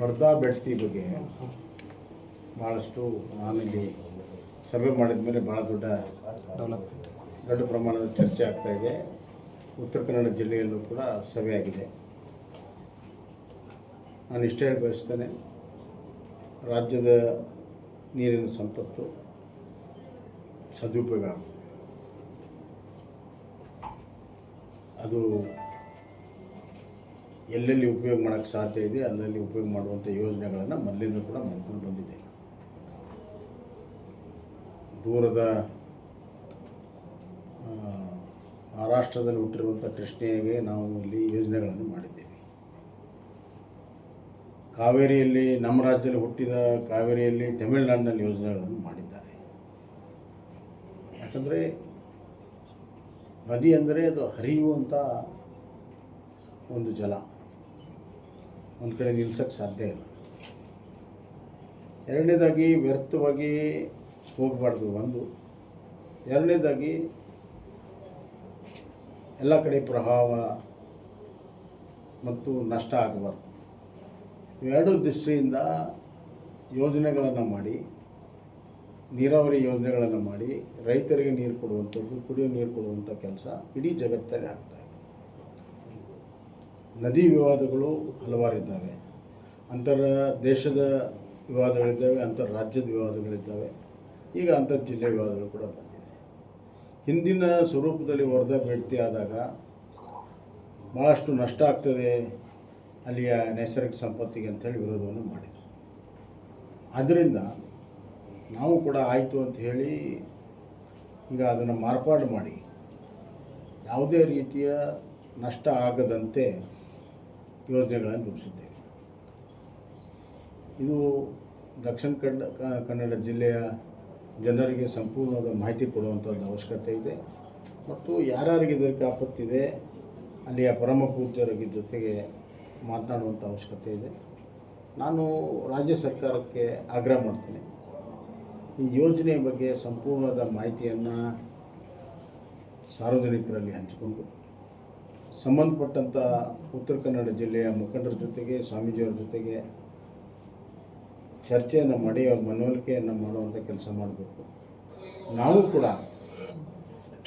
ವರ್ಧಾ ಬೆಡ್ತಿ ಬಗ್ಗೆ ಭಾಳಷ್ಟು ನಾನಿಲ್ಲಿ ಸಭೆ ಮಾಡಿದ ಮೇಲೆ ಭಾಳ ದೊಡ್ಡ ಡೆವಲಪ್ಮೆಂಟ್ ದೊಡ್ಡ ಪ್ರಮಾಣದ ಚರ್ಚೆ ಆಗ್ತಾ ಇದೆ. ಉತ್ತರ ಕನ್ನಡ ಜಿಲ್ಲೆಯಲ್ಲೂ ಕೂಡ ಸಭೆ ಆಗಿದೆ. ನಾನು ಇಷ್ಟೇ ಹೇಳಿ ಬಯಸ್ತೇನೆ, ರಾಜ್ಯದ ನೀರಿನ ಸಂಪತ್ತು ಸದುಪಯೋಗ ಅದು ಎಲ್ಲೆಲ್ಲಿ ಉಪಯೋಗ ಮಾಡೋಕ್ಕೆ ಸಾಧ್ಯ ಇದೆ ಅಲ್ಲಲ್ಲಿ ಉಪಯೋಗ ಮಾಡುವಂಥ ಯೋಜನೆಗಳನ್ನು ಮೊದಲಿಂದ ಕೂಡ ಮಾಡ್ಕೊಂಡು ಬಂದಿದೆ. ದೂರದ ಮಹಾರಾಷ್ಟ್ರದಲ್ಲಿ ಹುಟ್ಟಿರುವಂಥ ಕೃಷ್ಣೆಗೆ ನಾವು ಇಲ್ಲಿ ಯೋಜನೆಗಳನ್ನು ಮಾಡಿದ್ದೇವೆ. ಕಾವೇರಿಯಲ್ಲಿ, ನಮ್ಮ ರಾಜ್ಯದಲ್ಲಿ ಹುಟ್ಟಿದ ಕಾವೇರಿಯಲ್ಲಿ ತಮಿಳುನಾಡಿನಲ್ಲಿ ಯೋಜನೆಗಳನ್ನು ಮಾಡಿದ್ದಾರೆ. ಯಾಕಂದರೆ ನದಿ ಅಂದರೆ ಅದು ಹರಿಯುವಂಥ ಒಂದು ಜಲ. ಒಂದು ಕಡೆ ನಿಲ್ಸೋಕ್ಕೆ ಸಾಧ್ಯ ಇಲ್ಲ. ಎರಡನೇದಾಗಿ ವ್ಯರ್ಥವಾಗಿ ಹೋಗಬಾರ್ದು ಒಂದು. ಎರಡನೇದಾಗಿ ಎಲ್ಲ ಕಡೆ ಪ್ರಭಾವ ಮತ್ತು ನಷ್ಟ ಆಗಬಾರ್ದು. ಇವೆರಡು ದೃಷ್ಟಿಯಿಂದ ಯೋಜನೆಗಳನ್ನು ಮಾಡಿ, ನೀರಾವರಿ ಯೋಜನೆಗಳನ್ನು ಮಾಡಿ ರೈತರಿಗೆ ನೀರು ಕೊಡುವಂಥದ್ದು, ಕುಡಿಯೋ ನೀರು ಕೊಡುವಂಥ ಕೆಲಸ ಇಡೀ ಜಗತ್ತಲ್ಲಿ ಆಗ್ತಾ ಇದೆ. ನದಿ ವಿವಾದಗಳು ಹಲವಾರು ಇದ್ದಾವೆ ಅಂತರ ದೇಶದ ವಿವಾದಗಳಿದ್ದಾವೆ, ಅಂತರ ರಾಜ್ಯದ ವಿವಾದಗಳಿದ್ದಾವೆ. ಈಗ ಅಂತರ್ ಜಿಲ್ಲೆ ವಿವಾದಗಳು ಕೂಡ ಬಂದಿದೆ. ಹಿಂದಿನ ಸ್ವರೂಪದಲ್ಲಿ ವರದಾ ಬೇಡ್ತಿ ಆದಾಗ ಭಾಳಷ್ಟು ನಷ್ಟ ಆಗ್ತದೆ ಅಲ್ಲಿಯ ನೈಸರ್ಗಿಕ ಸಂಪತ್ತಿಗೆ ಅಂಥೇಳಿ ವಿರೋಧವನ್ನು ಮಾಡಿದರು. ಆದ್ದರಿಂದ ನಾವು ಕೂಡ ಆಯಿತು ಅಂತ ಹೇಳಿ ಈಗ ಅದನ್ನು ಮಾರ್ಪಾಡು ಮಾಡಿ ಯಾವುದೇ ರೀತಿಯ ನಷ್ಟ ಆಗದಂತೆ ಯೋಜನೆಗಳನ್ನು ರೂಪಿಸಿದ್ದೇವೆ. ಇದು ದಕ್ಷಿಣ ಕನ್ನಡ ಕನ್ನಡ ಜಿಲ್ಲೆಯ ಜನರಿಗೆ ಸಂಪೂರ್ಣವಾದ ಮಾಹಿತಿ ಕೊಡುವಂಥದ್ದು ಅವಶ್ಯಕತೆ ಇದೆ. ಮತ್ತು ಯಾರ್ಯಾರಿಗೆ ಇದಕ್ಕೆ ಆಪತ್ತಿದೆ ಅಲ್ಲಿಯ ಪರಮ ಪೂಜ್ಯರಿಗೆ ಜೊತೆಗೆ ಮಾತನಾಡುವಂಥ ಅವಶ್ಯಕತೆ ಇದೆ. ನಾನು ರಾಜ್ಯ ಸರ್ಕಾರಕ್ಕೆ ಆಗ್ರಹ ಮಾಡ್ತೀನಿ. ಈ ಯೋಜನೆಯ ಬಗ್ಗೆ ಸಂಪೂರ್ಣವಾದ ಮಾಹಿತಿಯನ್ನು ಸಾರ್ವಜನಿಕರಲ್ಲಿ ಹಂಚಿಕೊಂಡು ಸಂಬಂಧಪಟ್ಟಂಥ ಉತ್ತರ ಕನ್ನಡ ಜಿಲ್ಲೆಯ ಮುಖಂಡರ ಜೊತೆಗೆ, ಸ್ವಾಮೀಜಿಯವ್ರ ಜೊತೆಗೆ ಚರ್ಚೆಯನ್ನು ಮಾಡಿ, ಅವ್ರ ಮನವೊಲಿಕೆಯನ್ನು ಮಾಡುವಂಥ ಕೆಲಸ ಮಾಡಬೇಕು. ನಾವು ಕೂಡ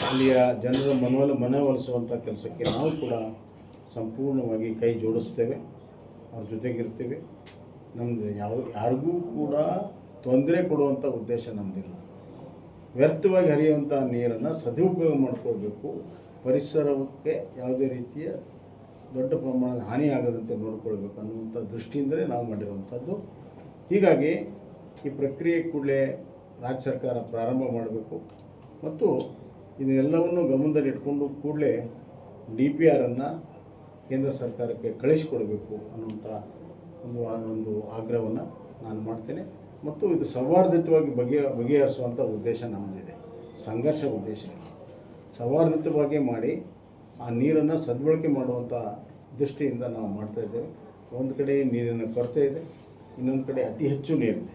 ಅಲ್ಲಿಯ ಜನರ ಮನವೊಲ ಮನವೊಲಿಸುವಂಥ ಕೆಲಸಕ್ಕೆ ನಾವು ಕೂಡ ಸಂಪೂರ್ಣವಾಗಿ ಕೈ ಜೋಡಿಸ್ತೇವೆ. ಅವ್ರ ಜೊತೆಗಿರ್ತೀವಿ ನಮ್ಮದು ಯಾವ, ಯಾರಿಗೂ ಕೂಡ ತೊಂದರೆ ಕೊಡುವಂಥ ಉದ್ದೇಶ ನಮ್ಮದಿಲ್ಲ ವ್ಯರ್ಥವಾಗಿ ಹರಿಯುವಂಥ ನೀರನ್ನು ಸದುಪಯೋಗ ಮಾಡ್ಕೊಳ್ಬೇಕು. ಪರಿಸರಕ್ಕೆ ಯಾವುದೇ ರೀತಿಯ ದೊಡ್ಡ ಪ್ರಮಾಣದ ಹಾನಿಯಾಗದಂತೆ ನೋಡಿಕೊಳ್ಬೇಕು ಅನ್ನುವಂಥ ದೃಷ್ಟಿಯಿಂದಲೇ ನಾವು ಮಾಡಿರುವಂಥದ್ದು. ಹೀಗಾಗಿ ಈ ಪ್ರಕ್ರಿಯೆ ಕೂಡಲೇ ರಾಜ್ಯ ಸರ್ಕಾರ ಪ್ರಾರಂಭ ಮಾಡಬೇಕು. ಮತ್ತು ಇದನ್ನೆಲ್ಲವನ್ನು ಗಮನದಲ್ಲಿಟ್ಕೊಂಡು ಕೂಡಲೇ ಡಿ ಪಿ ಆರನ್ನು ಕೇಂದ್ರ ಸರ್ಕಾರಕ್ಕೆ ಕಳಿಸಿಕೊಡಬೇಕು ಅನ್ನುವಂಥ ಒಂದು ಒಂದು ಆಗ್ರಹವನ್ನು ನಾನು ಮಾಡ್ತೇನೆ. ಮತ್ತು ಇದು ಸೌಹಾರ್ದಿತವಾಗಿ ಬಗೆಯ, ಬಗೆಹರಿಸುವಂಥ ಉದ್ದೇಶ ನಮ್ಮದಿದೆ ಸಂಘರ್ಷ ಉದ್ದೇಶ ಸೌಹಾರ್ದಯುತವಾಗಿ ಮಾಡಿ ಆ ನೀರನ್ನು ಸದ್ಬಳಕೆ ಮಾಡುವಂಥ ದೃಷ್ಟಿಯಿಂದ ನಾವು ಮಾಡ್ತಾ ಇದ್ದೇವೆ. ಒಂದು ಕಡೆ ನೀರಿನ ಕೊರತೆ ಇದೆ, ಇನ್ನೊಂದು ಕಡೆ ಅತಿ ಹೆಚ್ಚು ನೀರಿದೆ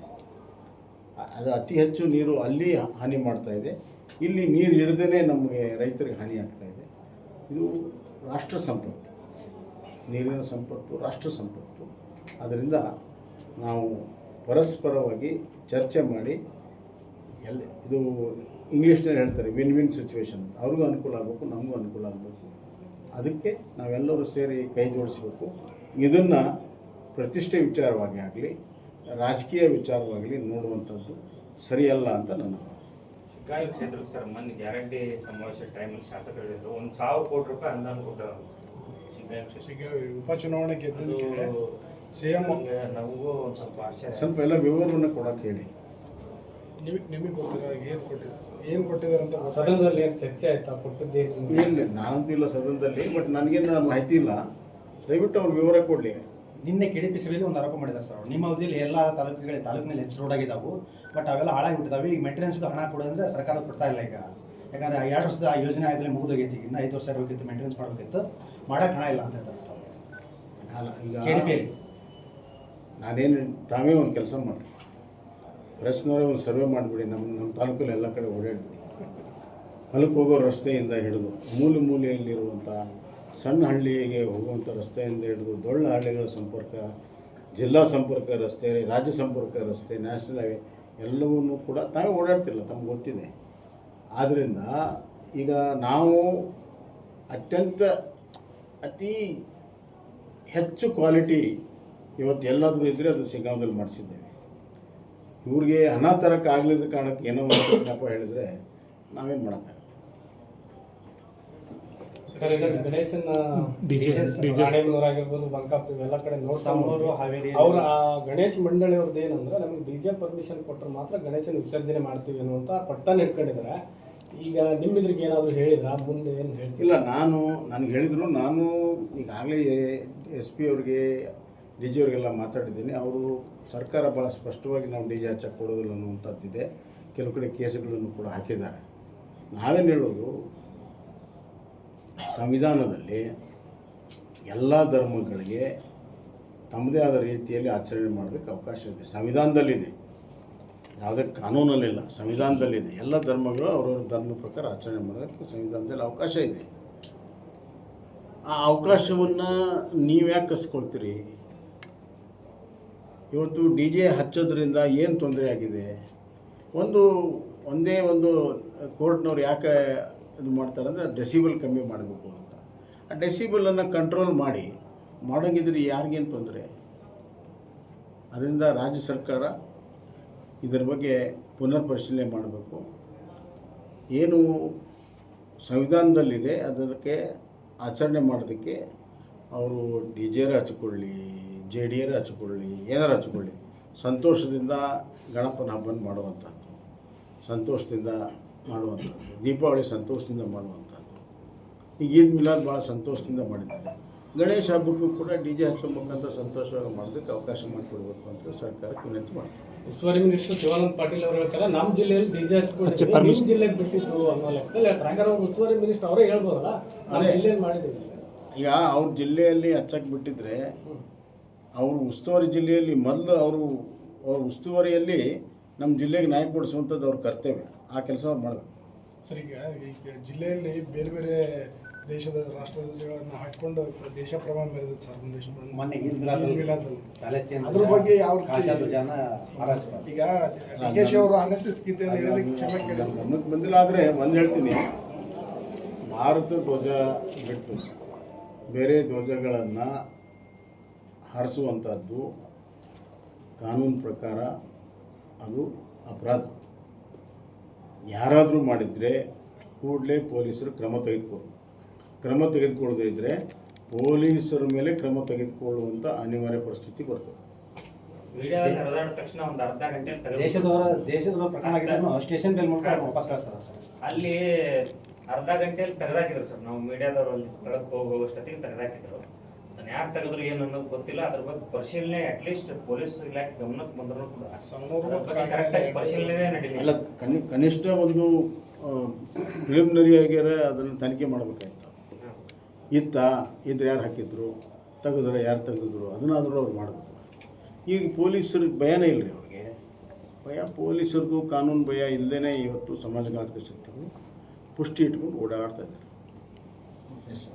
ಅದು ಅತಿ ಹೆಚ್ಚು ನೀರು ಅಲ್ಲಿ ಹಾನಿ ಮಾಡ್ತಾ ಇದೆ. ಇಲ್ಲಿ ನೀರು ಹಿಡ್ದೇ ನಮಗೆ ರೈತರಿಗೆ ಹಾನಿ ಇದೆ. ಇದು ರಾಷ್ಟ್ರ ಸಂಪತ್ತು. ನೀರಿನ ಸಂಪತ್ತು, ರಾಷ್ಟ್ರ ಸಂಪತ್ತು. ಅದರಿಂದ ನಾವು ಪರಸ್ಪರವಾಗಿ ಚರ್ಚೆ ಮಾಡಿ ಎಲ್ಲ ಇದು ಇಂಗ್ಲೀಷ್ನಲ್ಲಿ ಹೇಳ್ತಾರೆ ವಿನ್ ವಿನ್ ಸಿಚುವೇಶನ್ ಅವ್ರಿಗೂ ಅನುಕೂಲ ಆಗಬೇಕು ನಮಗೂ ಅನುಕೂಲ ಆಗಬೇಕು. ಅದಕ್ಕೆ ನಾವೆಲ್ಲರೂ ಸೇರಿ ಕೈ ಜೋಡಿಸಬೇಕು. ಇದನ್ನು ಪ್ರತಿಷ್ಠೆ ವಿಚಾರವಾಗಿ ಆಗಲಿ ರಾಜಕೀಯ ವಿಚಾರವಾಗಲಿ ನೋಡುವಂಥದ್ದು ಸರಿಯಲ್ಲ ಅಂತ ನನ್ನ. ಶಿಗ್ಗಾವಿ ಕ್ಷೇತ್ರಕ್ಕೆ ಸರ್ ಮೊನ್ನೆ ಗ್ಯಾರಂಟಿ ಸಮಾವೇಶ ಟೈಮಲ್ಲಿ ಶಾಸಕರು ಹೇಳಿದ್ರು ಒಂದು ಸಾವಿರ ಕೋಟಿ ರೂಪಾಯಿ ಅನುದಾನ ಕೊಟ್ಟರು ಉಪಚುನಾವಣೆ ಗೆದ್ದದಕ್ಕೆ ಸಿ ಸಿಎಂ ಹಿಂಗೆ ನಮಗೂ ಒಂದು ಸ್ವಲ್ಪ ಆಶ್ಚರ್ಯ. ಸ್ವಲ್ಪ ಎಲ್ಲ ವಿವರವನ್ನು ಕೊಡಕ್ಕೆ ಹೇಳಿ ನಿಮಗೆ ನಿಮಗೆ ಗೊತ್ತಿರೋ ಏನು ಕೊಟ್ಟಿದ್ದಾರೆ ಏನು ಕೊಟ್ಟಿದ್ದಾರೆ ಅಂತ ಸದನದಲ್ಲಿ ಏನು ಚರ್ಚೆ ಆಯ್ತಾ? ಕೊಟ್ಟದ್ದೇನು ಇಲ್ಲ ನಾನಂತೂ ಇಲ್ಲ ಸದನದಲ್ಲಿ ಬಟ್ ನನಗೇನು ಮಾಹಿತಿ ಇಲ್ಲ. ದಯವಿಟ್ಟು ಅವ್ರು ವಿವರ ಕೊಡಲಿ. ನಿನ್ನೆ ಕೆ ಡಿ ಪಿ ಸಭೆಯಲ್ಲಿ ಒಂದು ಆರೋಪ ಮಾಡಿದ್ದಾರೆ ಸರ್ ಅವ್ರು. ನಿಮ್ಮ ಅವಧಿಯಲ್ಲಿ ಎಲ್ಲ ತಾಲೂಕುಗಳಿಗೆ ತಾಲೂಕಿನಲ್ಲಿ ಹೆಚ್ಚು ರೋಡ್ ಆಗಿದ್ದಾವೆ. ಬಟ್ ಅವೆಲ್ಲ ಹಾಳಾಗಿ ಬಿಟ್ಟಿದ್ದಾವೆ ಈಗ ಮೇಂಟೆನೆನ್ಸ್ಗೆ ಹಣ ಕೊಡೋದಂದ್ರೆ ಸರ್ಕಾರ ಕೊಡ್ತಾ ಇಲ್ಲ ಈಗ. ಯಾಕಂದ್ರೆ ಆ ಎರಡು ವರ್ಷದ ಆ ಯೋಜನೆ ಆಗಲೇ ಮುಗಿದೋಗೈತಿ ಇನ್ನು ಐದು ವರ್ಷ ಇರಬೇಕಿತ್ತು ಮೇಂಟೆನೆನ್ಸ್ ಮಾಡಬೇಕಿತ್ತು. ಮಾಡೋಕೆ ಹಣ ಇಲ್ಲ ಅಂತ ಹೇಳ್ತಾರೆ ಸರ್ ಅವ್ರು. ಅಲ್ಲ ಈಗ ಕೆ ಡಿ ಪಿಯಲ್ಲಿ ನಾನೇನು ತಾವೇ ಒಂದು ಕೆಲಸ ಮಾಡಿ ಪ್ರೆಸ್ನವರೇ ಒಂದು ಸರ್ವೆ ಮಾಡಿಬಿಡಿ ನಮ್ಮ ನಮ್ಮ ತಾಲೂಕಲ್ಲಿ ಎಲ್ಲ ಕಡೆ ಓಡಾಡ್ತೀವಿ ಹೊಲಕ್ಕೆ ಹೋಗೋ ರಸ್ತೆಯಿಂದ ಹಿಡಿದು, ಮೂಲೆ ಮೂಲೆಯಲ್ಲಿರುವಂಥ ಸಣ್ಣ ಹಳ್ಳಿಗೆ ಹೋಗುವಂಥ ರಸ್ತೆಯಿಂದ ಹಿಡಿದು, ದೊಡ್ಡ ಹಳ್ಳಿಗಳ ಸಂಪರ್ಕ, ಜಿಲ್ಲಾ ಸಂಪರ್ಕ ರಸ್ತೆ, ರಾಜ್ಯ ಸಂಪರ್ಕ ರಸ್ತೆ, ನ್ಯಾಷನಲ್ ಹೈವೇ, ಎಲ್ಲವನ್ನೂ ಕೂಡ ತಾವೇ ಓಡಾಡ್ತಿಲ್ಲ ತಮ್ಗೆ ಗೊತ್ತಿದೆ. ಆದ್ದರಿಂದ ಈಗ ನಾವು ಅತ್ಯಂತ ಅತಿ ಹೆಚ್ಚು ಕ್ವಾಲಿಟಿ ಇವತ್ತು ಎಲ್ಲಾದರೂ ಇದ್ದರೆ ಅದು ಶಿಗ್ಗಾಂವದಲ್ಲಿ ಮಾಡಿಸಿದ್ದೇವೆ. ಇವ್ರಿಗೆ ಹಣ ತರಕ್ಕೆ ಆಗ್ಲಿದ್ದ ಕಾರಣಕ್ಕೆ ಏನೋ ಒಂದು ಹೇಳಿದ್ರೆ ನಾವೇನ್ ಮಾಡೋಕ್ಕಾಗಲ್ಲ. ಅವ್ರ ಆ ಗಣೇಶ್ ಮಂಡಳಿ ಅವ್ರದ್ದು ಏನಂದ್ರೆ ನಮಗೆ ಡಿ ಜೆ ಪರ್ಮಿಷನ್ ಕೊಟ್ಟರೆ ಮಾತ್ರ ಗಣೇಶನ ವಿಸರ್ಜನೆ ಮಾಡ್ತೀವಿ ಅನ್ನುವಂತ ಪಟ್ಟನ ಇಟ್ಕೊಂಡಿದ್ದಾರೆ. ಈಗ ನಿಮ್ಮಿದ್ರಿಗೆ ಏನಾದರೂ ಹೇಳಿದ್ರ? ಮುಂದೆ ಏನು ಹೇಳ್ತಿಲ್ಲ ಇಲ್ಲ ನಾನು ನನಗೆ ಹೇಳಿದ್ರು ನಾನು ಈಗಾಗಲೇ ಎಸ್ ಪಿ ಅವ್ರಿಗೆ ಡಿ ಜಿ ಅವರಿಗೆಲ್ಲ ಮಾತಾಡಿದ್ದೀನಿ. ಅವರು ಸರ್ಕಾರ ಭಾಳ ಸ್ಪಷ್ಟವಾಗಿ ನಾವು ಡಿ ಜಿ ಹಚ್ಚಕ್ಕೆ ಕೊಡೋದಿಲ್ಲ ಅನ್ನುವಂಥದ್ದಿದೆ. ಕೆಲವು ಕಡೆ ಕೇಸುಗಳನ್ನು ಕೂಡ ಹಾಕಿದ್ದಾರೆ. ನಾವೇನು ಹೇಳೋದು? ಸಂವಿಧಾನದಲ್ಲಿ ಎಲ್ಲ ಧರ್ಮಗಳಿಗೆ ತಮ್ಮದೇ ಆದ ರೀತಿಯಲ್ಲಿ ಆಚರಣೆ ಮಾಡೋದಕ್ಕೆ ಅವಕಾಶ ಇದೆ. ಸಂವಿಧಾನದಲ್ಲಿದೆ. ಯಾವುದೇ ಕಾನೂನಲ್ಲಿಲ್ಲ. ಸಂವಿಧಾನದಲ್ಲಿದೆ. ಎಲ್ಲ ಧರ್ಮಗಳು ಅವ್ರವ್ರ ಧರ್ಮ ಪ್ರಕಾರ ಆಚರಣೆ ಮಾಡೋದಕ್ಕೆ ಸಂವಿಧಾನದಲ್ಲಿ ಅವಕಾಶ ಇದೆ. ಆ ಅವಕಾಶವನ್ನು ನೀವು ಯಾಕೆ ಕಸ್ಕೊಳ್ತೀರಿ? ಇವತ್ತು ಡಿ ಜೆ ಹಚ್ಚೋದ್ರಿಂದ ಏನು ತೊಂದರೆ ಆಗಿದೆ? ಒಂದು, ಒಂದೇ ಒಂದು ಕೋರ್ಟ್ನವ್ರು ಯಾಕೆ ಇದು ಮಾಡ್ತಾರೆ ಅಂದರೆ ಡೆಸಿಬಲ್ ಕಮ್ಮಿ ಮಾಡಬೇಕು ಅಂತ. ಆ ಡೆಸಿಬಲನ್ನು ಕಂಟ್ರೋಲ್ ಮಾಡಿ ಮಾಡೋಂಗಿದ್ರೆ ಯಾರಿಗೇನು ತೊಂದರೆ? ಅದರಿಂದ ರಾಜ್ಯ ಸರ್ಕಾರ ಇದರ ಬಗ್ಗೆ ಪುನರ್ ಪರಿಶೀಲನೆ ಮಾಡಬೇಕು. ಏನು ಸಂವಿಧಾನದಲ್ಲಿದೆ, ಅದಕ್ಕೆ ಆಚರಣೆ ಮಾಡೋದಕ್ಕೆ ಅವರು ಡಿ ಜೆರ ಹಚ್ಕೊಳ್ಳಿ ಜೆ ಡಿ ಎರ ಹಚ್ಕೊಳ್ಳಿ ಏನಾರು ಹಚ್ಕೊಳ್ಳಿ. ಸಂತೋಷದಿಂದ ಗಣಪನ ಹಬ್ಬನ ಮಾಡುವಂಥದ್ದು. ಸಂತೋಷದಿಂದ ಮಾಡುವಂಥದ್ದು. ದೀಪಾವಳಿ ಸಂತೋಷದಿಂದ ಮಾಡುವಂಥದ್ದು. ಈಗ ಈದ್ ಮಿಲಾದ್ ಭಾಳ ಸಂತೋಷದಿಂದ ಮಾಡಿದ್ದಾರೆ. ಗಣೇಶ ಹಬ್ಬಕ್ಕೂ ಕೂಡ ಡಿ ಜೆ ಹಚ್ಚೋ ಮುಖಾಂತರ ಸಂತೋಷವಾಗಿ ಮಾಡೋದಕ್ಕೆ ಅವಕಾಶ ಮಾಡಿಕೊಡ್ಬೇಕು ಅಂತ ಸರ್ಕಾರಕ್ಕೆ ವಿನಂತಿ ಮಾಡ್ತೀವಿ ಉಸ್ತುವಾರಿ ಮಿನಿಸ್ಟರ್ ಶಿವಾನಂದ ಪಾಟೀಲ್ ಅವರು ಹೇಳ್ತಾರೆ ನಮ್ಮ ಜಿಲ್ಲೆಯಲ್ಲಿ ಡಿ ಜೆ ಹಚ್ಕೊಂಡು ನಿಮ್ಮ ಜಿಲ್ಲೆಗೆ ಬಿಟ್ಟಿದ್ದು ಅನ್ನೋ ಲೆಕ್ಕದಲ್ಲಿ ಉಸ್ತುವಾರಿ ಮಿನಿಸ್ಟರ್ ಅವರೇ ಹೇಳ್ಬೋದಲ್ಲ. ಜಿಲ್ಲೆಯಲ್ಲಿ ಮಾಡಿದ್ದೀವಿ. ಈಗ ಅವ್ರ ಜಿಲ್ಲೆಯಲ್ಲಿ ಹಚ್ಚಕ್ಕೆ ಬಿಟ್ಟಿದ್ರೆ ಅವರು ಉಸ್ತುವಾರಿ ಜಿಲ್ಲೆಯಲ್ಲಿ ಮೊದಲು ಅವರು ಅವ್ರ ಉಸ್ತುವಾರಿಯಲ್ಲಿ ನಮ್ಮ ಜಿಲ್ಲೆಗೆ ನ್ಯಾಯ ಕೊಡಿಸುವಂಥದ್ದು ಅವ್ರ ಕರ್ತವ್ಯ. ಆ ಕೆಲಸ ಅವ್ರು ಮಾಡಬೇಕು. ಸರ್ ಈಗ ಈಗ ಜಿಲ್ಲೆಯಲ್ಲಿ ಬೇರೆ ಬೇರೆ ದೇಶದ ರಾಷ್ಟ್ರಗಳನ್ನು ಹಾಕಿಕೊಂಡು ದೇಶ ಪ್ರಮಾಣ ಮೆರೆದಿದೆ ಸರ್. ಮೊನ್ನೆ. ಪ್ಯಾಲೆಸ್ತೀನ್ ಅದ್ರ ಬಗ್ಗೆ ಯಾವ ಈಗ ರಾಕೇಶ್ ಅವರು ಅನಸಿಸ್ ಗೀತೆಯನ್ನು ಹೇಳೋದಕ್ಕೆ ಕ್ಷಮೆ ಕೇಳಿದ್ರು. ಬಂದಿಲ್ಲ ಆದರೆ ಒಂದು ಹೇಳ್ತೀನಿ. ಭಾರತ ಧ್ವಜ ಬಿಟ್ಟು ಬೇರೆ ಧ್ವಜಗಳನ್ನು ಹಾರಿಸುವಂಥದ್ದು ಕಾನೂನು ಪ್ರಕಾರ ಅದು ಅಪರಾಧ. ಯಾರಾದರೂ ಮಾಡಿದರೆ ಕೂಡಲೇ ಪೊಲೀಸರು ಕ್ರಮ ತೆಗೆದುಕೊಳ್ಳು ಕ್ರಮ ತೆಗೆದುಕೊಳ್ಳದೇ ಇದ್ದರೆ ಪೊಲೀಸರ ಮೇಲೆ ಕ್ರಮ ತೆಗೆದುಕೊಳ್ಳುವಂಥ ಅನಿವಾರ್ಯ ಪರಿಸ್ಥಿತಿ ಬರ್ತದೆ. ವಿಡಿಯೋದಲ್ಲಿ ಹರಿದಾಡ ತಕ್ಷಣ ಒಂದು ಅರ್ಧ ಗಂಟೆ ದೇಶದವರ ದೇಶದವರ ಪ್ರಕರಣ ಸ್ಟೇಷನ್ ಬೇಲ್ ವಾಪಸ್ ಕಳಿಸ್ತಾರೆ ಸರ್. ಅಲ್ಲಿ ಅರ್ಧ ಗಂಟೆಯಲ್ಲಿ ತೆಗೆದಾಕಿದ್ರು ಸರ್. ನಾವು ಮೀಡಿಯಾದವರು ಅಲ್ಲಿ ಸ್ಥಳಕ್ಕೆ ಹೋಗುವಷ್ಟೊತ್ತಿಗೆ ತೆಗೆದಾಕಿದ್ರು. ಅದನ್ನ ಯಾರು ತೆಗೆದ್ರು ಏನು ಅನ್ನೋದು ಗೊತ್ತಿಲ್ಲ. ಅದ್ರ ಬಗ್ಗೆ ಪರಿಶೀಲನೆ ಅಟ್ಲೀಸ್ಟ್ ಪೊಲೀಸ್ ಇಲಾಖೆ ಗಮನಕ್ಕೆ ಬಂದ್ರು ಕೂಡ ಕರೆಕ್ಟಾಗಿ ಪರಿಶೀಲನೆ ನಡೀಲಿಲ್ಲ. ಕನಿ ಕನಿಷ್ಠ ಒಂದು ಪ್ರಿಲಿಮಿನರಿ ಆಗ್ಯಾರ ಅದನ್ನು ತನಿಖೆ ಮಾಡಬೇಕಾಯ್ತು. ಇತ್ತ? ಇದ್ರೆ ಯಾರು ಹಾಕಿದ್ರು? ತೆಗೆದ್ರೆ ಯಾರು ತೆಗೆದಿದ್ರು ಅದನ್ನಾದರೂ ಅವ್ರು ಮಾಡಬೇಕು. ಈಗ ಪೊಲೀಸರಿಗೆ ಭಯನೇ ಇಲ್ಲ ರೀ ಅವ್ರಿಗೆ. ಭಯ ಪೊಲೀಸರಿಗೂ ಕಾನೂನು ಭಯ ಇಲ್ಲದೇ ಇವತ್ತು ಸಮಾಜಘಾತಕ್ಕೆ ಶಕ್ತಿಗಳು ಪುಷ್ಟಿ ಇಟ್ಕೊಂಡು ಓಡಾಡ್ತಾ ಇದ್ದಾರೆ. ಎಸ್